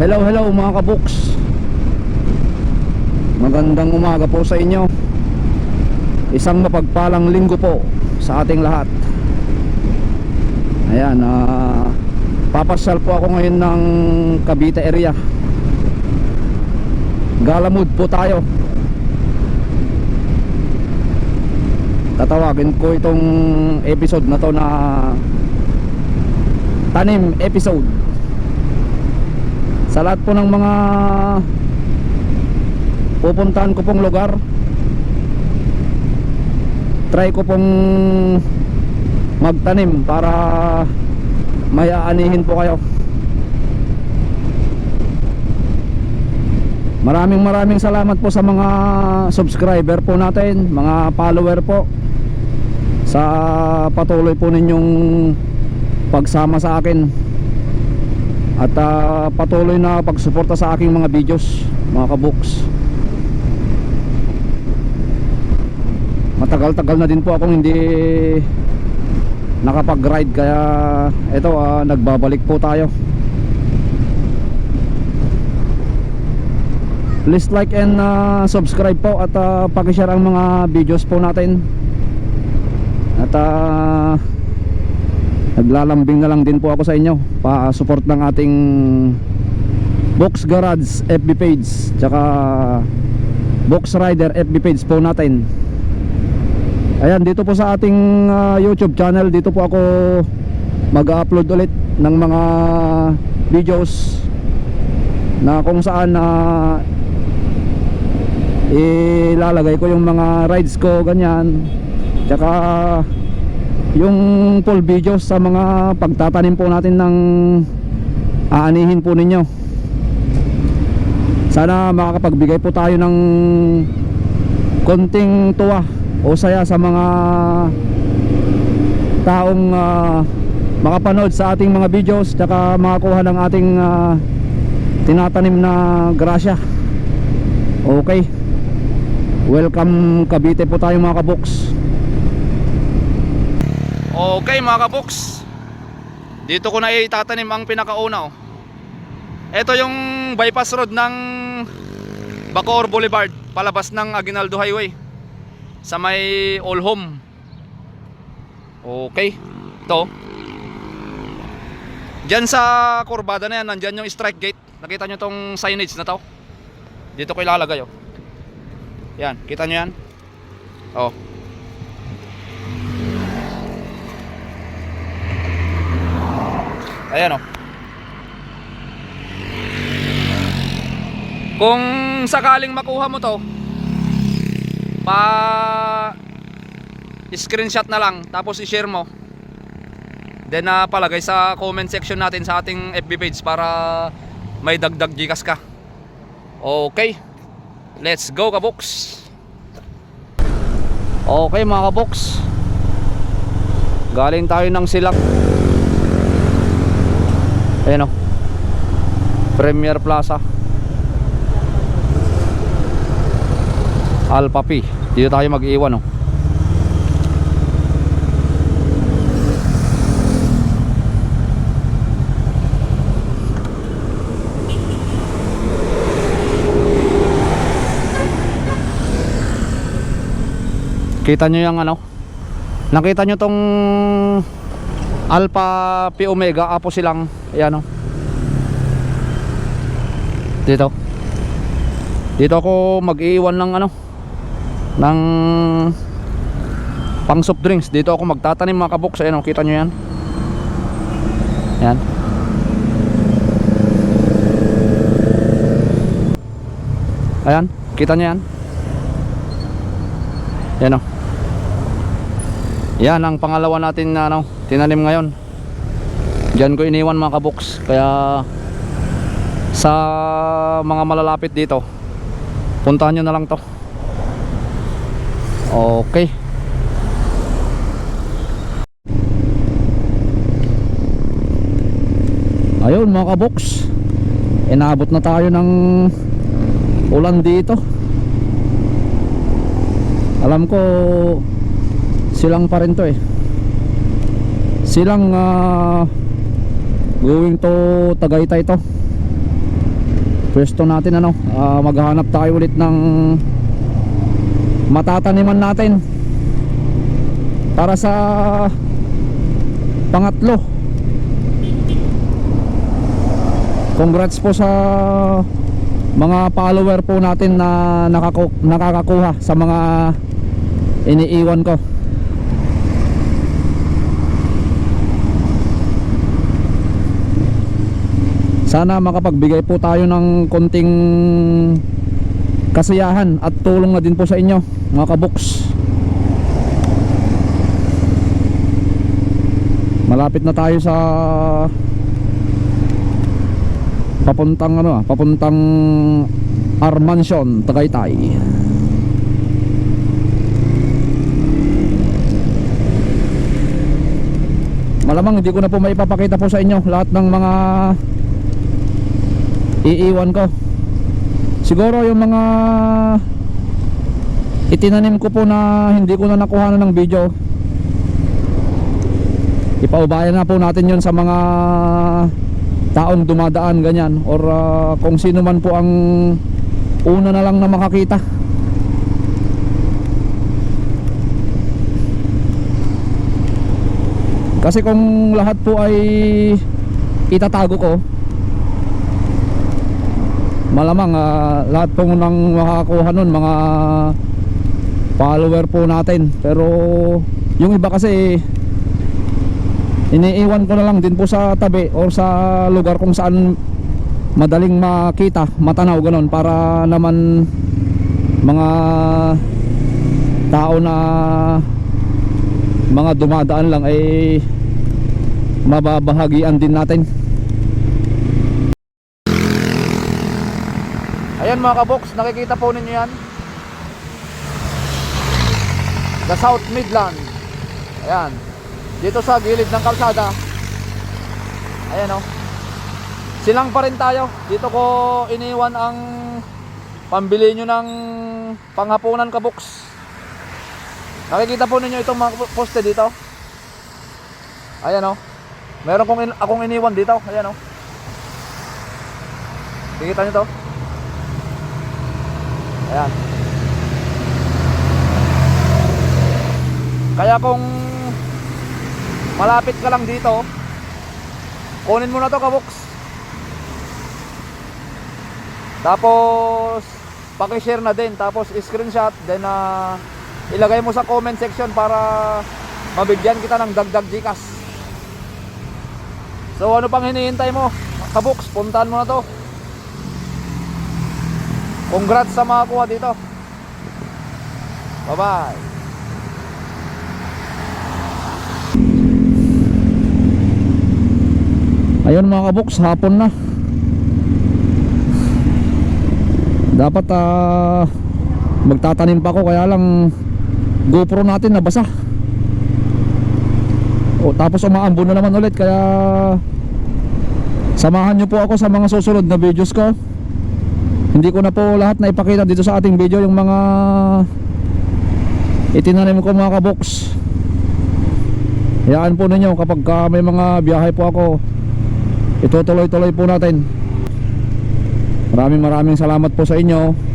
Hello, hello mga kabuks. Magandang umaga po sa inyo. Isang mapagpalang linggo po sa ating lahat. Ayan, ah papasyal po ako ngayon ng Cavite area. Galamud po tayo. Tatawagin ko itong episode na to na Tanim episode sa lahat po ng mga pupuntahan ko pong lugar try ko pong magtanim para may aanihin po kayo. Maraming maraming salamat po sa mga subscriber po natin mga follower po sa patuloy po ninyong pagsama sa akin at ah, patuloy na pagsuporta sa aking mga videos mga kabuks matagal-tagal na din po akong hindi nakapag-ride kaya ito ah, nagbabalik po tayo. Please like and ah, subscribe po at uh, pakishare ang mga videos po natin. At ah, naglalambing na lang din po ako sa inyo. Pa-support ng ating Box Garage FB page tsaka Box Rider FB page po natin. Ayan dito po sa ating ah, YouTube channel dito po ako mag-upload ulit ng mga videos na kung saan na ilalagay ko yung mga rides ko ganyan. Tsaka yung full videos sa mga pagtatanim po natin ng aanihin po ninyo. Sana makakapagbigay po tayo ng konting tuwa o saya sa mga taong ah, makapanood sa ating mga videos tsaka makakuha ng ating ah, tinatanim na grasya. Okay. Welcome Cavite po tayo mga kaboks Okay mga kaboks Dito ko na itatanim ang pinakauna oh. Ito yung bypass road ng Bacoor Boulevard Palabas ng Aguinaldo Highway Sa may All Home. Okay. Ito. Diyan sa kurbada na yan Nandyan yung strike gate. Nakita nyo tong signage na to? Dito ko ilalagay oh. Yan kita nyo yan? Oh Ayan oh. Kung sakaling makuha mo to, pa screenshot na lang tapos i-share mo. Then na palagay sa comment section natin sa ating FB page para may dagdag gikas ka. Okay. Let's go kaboks. Okay mga kaboks. Galing tayo ng silak. Ayan o Premier Plaza. Alpha P. Dito tayo mag-iwan oh. o Kita nyo yung ano? Nakita nyo tong Alpha P Omega Apo silang Ayan o Dito. Dito ako mag-iwan ng ano Ng Pang soft drinks. Dito ako magtatanim mga kaboks Ayan o kita nyo yan. Ayan. Ayan Kita nyo yan. Ayan o Yan ang pangalawa natin na ano, tinanim ngayon. Diyan ko iniwan mga kaboks. Kaya Sa mga malalapit dito Puntahan nyo na lang to. Okay. Ayun mga kaboks. Inabot na tayo ng Ulan dito. Alam ko Silang pa rin to eh. Silang ah, going to Tagaytay to. Pwesto natin ano? Ah, maghahanap tayo ulit ng matataniman natin para sa pangatlo. Congrats po sa mga follower po natin na nakaku- nakakakuha sa mga iniiwan ko sana makapagbigay po tayo ng konting kasiyahan at tulong na din po sa inyo mga kaboks malapit na tayo sa papuntang ano ah, papuntang Armansion, Tagaytay. Malamang hindi ko na po maipapakita po sa inyo lahat ng mga iiwan ko. Siguro yung mga itinanim ko po na hindi ko na nakuha ng video ipaubayan na po natin yon sa mga taong dumadaan ganyan or ah, kung sino man po ang una na lang na makakita. Kasi kung lahat po ay itatago ko malamang ah, lahat po nang makakakuha nun mga follower po natin. Pero yung iba kasi iniiwan ko na lang din po sa tabi or sa lugar kung saan madaling makita, matanaw ganon para naman mga tao na mga dumadaan lang ay mababahagian din natin Ayan mga kaboks, nakikita po ninyo yan. The South Midland. Ayan. Dito sa gilid ng kalsada. Ayan o Silang pa rin tayo. Dito ko iniwan ang Pambili nyo ng Panghapunan kaboks. Nakikita po ninyo itong mga poste dito. Ayan o Meron kong in- akong iniwan dito. Ayan o Kikita nyo to Ayan. Kaya kung malapit ka lang dito, kunin mo na to kaboks. Tapos paki-share na din, tapos screenshot, then ah, ilagay mo sa comment section para mabigyan kita ng dagdag Gcash. So ano pang hinihintay mo? Kaboks, puntahan mo na to. Congrats sa mga kuha dito. Bye-bye. Ayun mga kaboks, hapon na. Dapat ah magtatanim pa ako kaya lang GoPro natin nabasa. O tapos umaambon na naman ulit kaya samahan niyo po ako sa mga susunod na videos ko. Hindi ko na po lahat na ipakita dito sa ating video yung mga itinanim ko mga kaboks. Hayaan po ninyo kapag ka may mga biyahe po ako itutuloy-tuloy po natin. Maraming maraming salamat po sa inyo.